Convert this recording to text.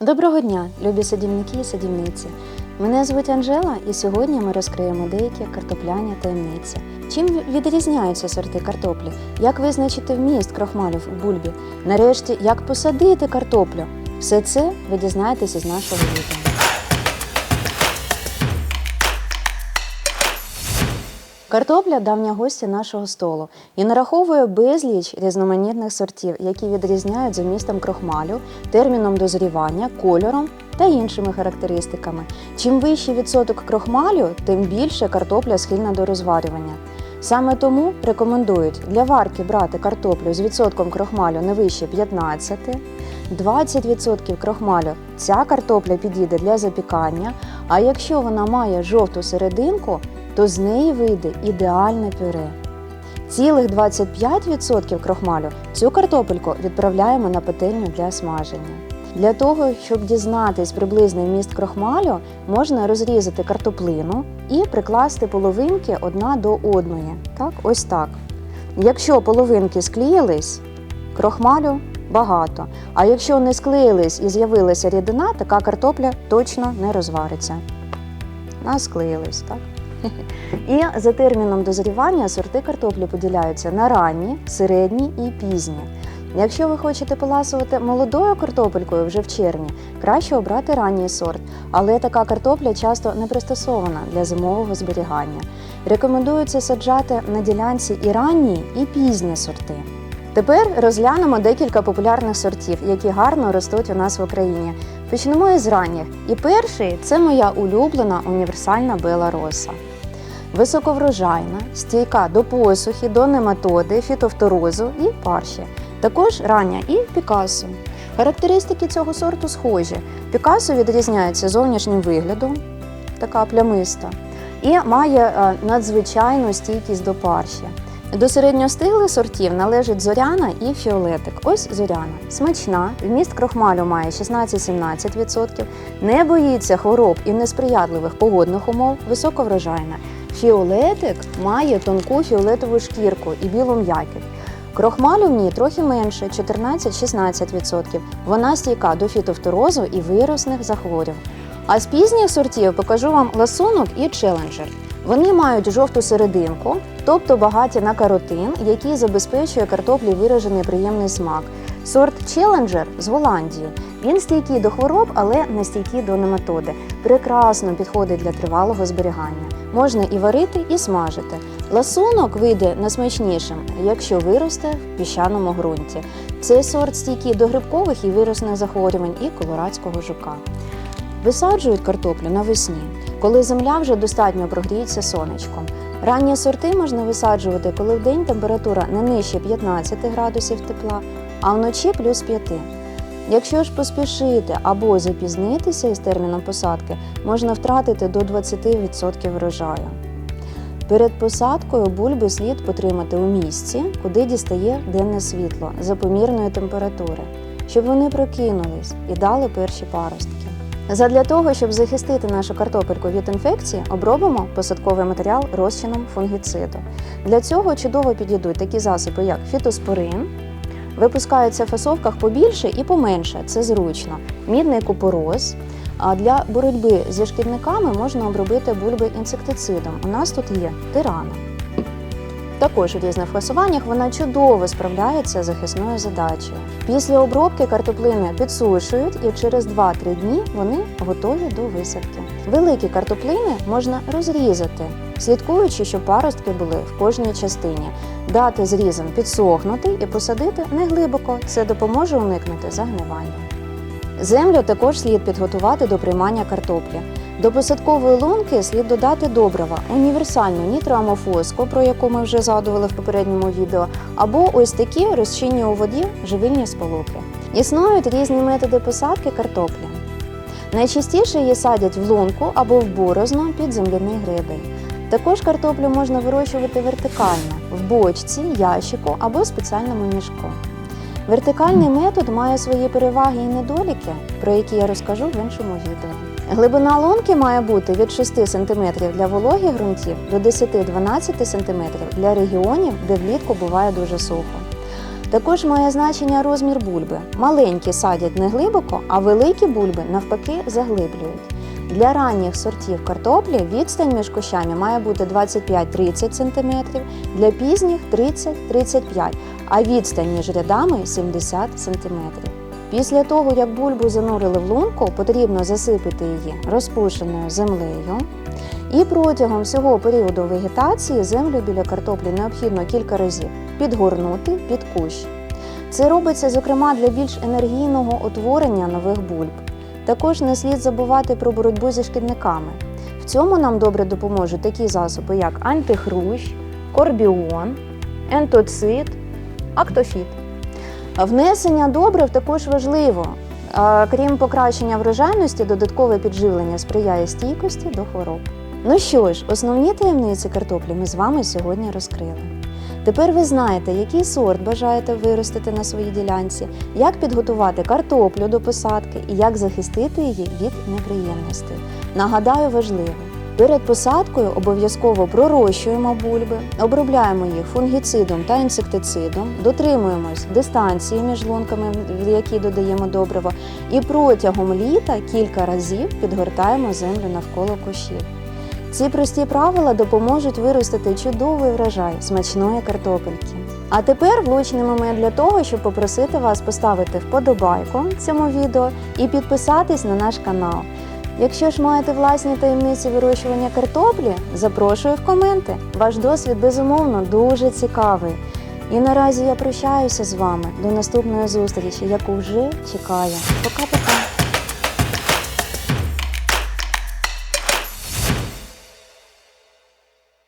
Доброго дня, любі садівники і садівниці. Мене звуть Анжела, і сьогодні ми розкриємо деякі картопляні таємниці. Чим відрізняються сорти картоплі? Як визначити вміст крохмалів в бульбі? Нарешті, як посадити картоплю? Все це ви дізнаєтеся з нашого відео. Картопля давня гостя нашого столу і нараховує безліч різноманітних сортів, які відрізняють за містом крохмалю, терміном дозрівання, кольором та іншими характеристиками. Чим вищий відсоток крохмалю, тим більше картопля схильна до розварювання. Саме тому рекомендують для варки брати картоплю з відсотком крохмалю не вище 15, 20% крохмалю ця картопля підійде для запікання. А якщо вона має жовту серединку, то з неї вийде ідеальне пюре. Цілих 25% крохмалю цю картопельку відправляємо на пательню для смаження. Для того, щоб дізнатись приблизний вміст крохмалю, можна розрізати картоплину і прикласти половинки одна до одної. Так, ось так. Якщо половинки склеїлись, крохмалю багато. А якщо не склеїлись і з'явилася рідина, така картопля точно не розвариться. Вона склеїлись, так? І за терміном дозрівання сорти картоплі поділяються на ранні, середні і пізні. Якщо ви хочете поласувати молодою картопелькою вже в червні, краще обрати ранній сорт, але така картопля часто не пристосована для зимового зберігання. Рекомендується саджати на ділянці і ранні, і пізні сорти. Тепер розглянемо декілька популярних сортів, які гарно ростуть у нас в Україні. Почнемо із ранніх. І перший це моя улюблена універсальна бела роса. Високоврожайна, стійка до посухи, до нематоди, фітофторозу і парші. Також рання і Пікасо. Характеристики цього сорту схожі. Пікасо відрізняється зовнішнім виглядом, така плямиста, і має е, надзвичайну стійкість до парші. До середньостиглих сортів належить зоряна і фіолетик. Ось зоряна. Смачна, вміст крохмалю має 16-17%, не боїться хвороб і несприятливих погодних умов, високоврожайна. Фіолетик має тонку фіолетову шкірку і білу м'якіть. Крохмалю в ній трохи менше 14-16%. Вона стійка до фітофторозу і вірусних захворювань. А з пізніх сортів покажу вам ласунок і челенджер. Вони мають жовту серединку, тобто багаті на каротин, який забезпечує картоплі виражений приємний смак. Сорт Challenger з Голландії. Він стійкий до хвороб, але не стійкий до нематоди. Прекрасно підходить для тривалого зберігання. Можна і варити, і смажити. Ласунок вийде найсмачнішим, якщо виросте в піщаному ґрунті. Цей сорт стійкий до грибкових і вірусних захворювань і колорадського жука. Висаджують картоплю навесні, коли земля вже достатньо прогріється сонечком. Ранні сорти можна висаджувати, коли в день температура не нижче 15 градусів тепла, а вночі плюс 5. Якщо ж поспішити або запізнитися із терміном посадки, можна втратити до 20% врожаю. Перед посадкою бульби слід потримати у місці, куди дістає денне світло за помірної температури, щоб вони прокинулись і дали перші паростки. Задля того, щоб захистити нашу картопельку від інфекції, обробимо посадковий матеріал розчином фунгіциду. Для цього чудово підійдуть такі засоби, як фітоспорин, випускаються в фасовках побільше і поменше, це зручно. Мідний купороз. А для боротьби зі шкідниками можна обробити бульби інсектицидом. У нас тут є тирана. Також у різних фасуваннях вона чудово справляється з захисною задачею. Після обробки картоплини підсушують і через 2-3 дні вони готові до висадки. Великі картоплини можна розрізати, слідкуючи, щоб паростки були в кожній частині, дати зрізом підсохнути і посадити не глибоко. Це допоможе уникнути загнивання. Землю також слід підготувати до приймання картоплі. До посадкової лунки слід додати добрива, універсальну нітроамофоску, про яку ми вже згадували в попередньому відео, або ось такі розчинні у воді живильні сполуки. Існують різні методи посадки картоплі. Найчастіше її садять в лунку або в борозно під земляний гребень. Також картоплю можна вирощувати вертикально в бочці, ящику або спеціальному мішку. Вертикальний метод має свої переваги і недоліки, про які я розкажу в іншому відео. Глибина лунки має бути від 6 см для вологих ґрунтів до 10-12 см для регіонів, де влітку буває дуже сухо. Також має значення розмір бульби. Маленькі садять не глибоко, а великі бульби навпаки заглиблюють. Для ранніх сортів картоплі відстань між кущами має бути 25-30 см, для пізніх 30-35 а відстань між рядами 70 см. Після того, як бульбу занурили в лунку, потрібно засипати її розпушеною землею. І протягом всього періоду вегетації землю біля картоплі необхідно кілька разів підгорнути під кущ. Це робиться, зокрема, для більш енергійного утворення нових бульб. Також не слід забувати про боротьбу зі шкідниками. В цьому нам добре допоможуть такі засоби, як антихрущ, корбіон, ентоцит, актофіт. Внесення добрив також важливо. Крім покращення врожайності, додаткове підживлення сприяє стійкості до хвороб. Ну що ж, основні таємниці картоплі ми з вами сьогодні розкрили. Тепер ви знаєте, який сорт бажаєте виростити на своїй ділянці, як підготувати картоплю до посадки і як захистити її від неприємностей. Нагадаю, важливо. Перед посадкою обов'язково пророщуємо бульби, обробляємо їх фунгіцидом та інсектицидом, дотримуємось дистанції між лунками, в які додаємо добриво, і протягом літа кілька разів підгортаємо землю навколо кущів. Ці прості правила допоможуть виростити чудовий врожай смачної картопельки. А тепер влучний момент для того, щоб попросити вас поставити вподобайку цьому відео і підписатись на наш канал. Якщо ж маєте власні таємниці вирощування картоплі, запрошую в коменти. Ваш досвід безумовно дуже цікавий. І наразі я прощаюся з вами до наступної зустрічі, яку вже чекаю. Пока-пока!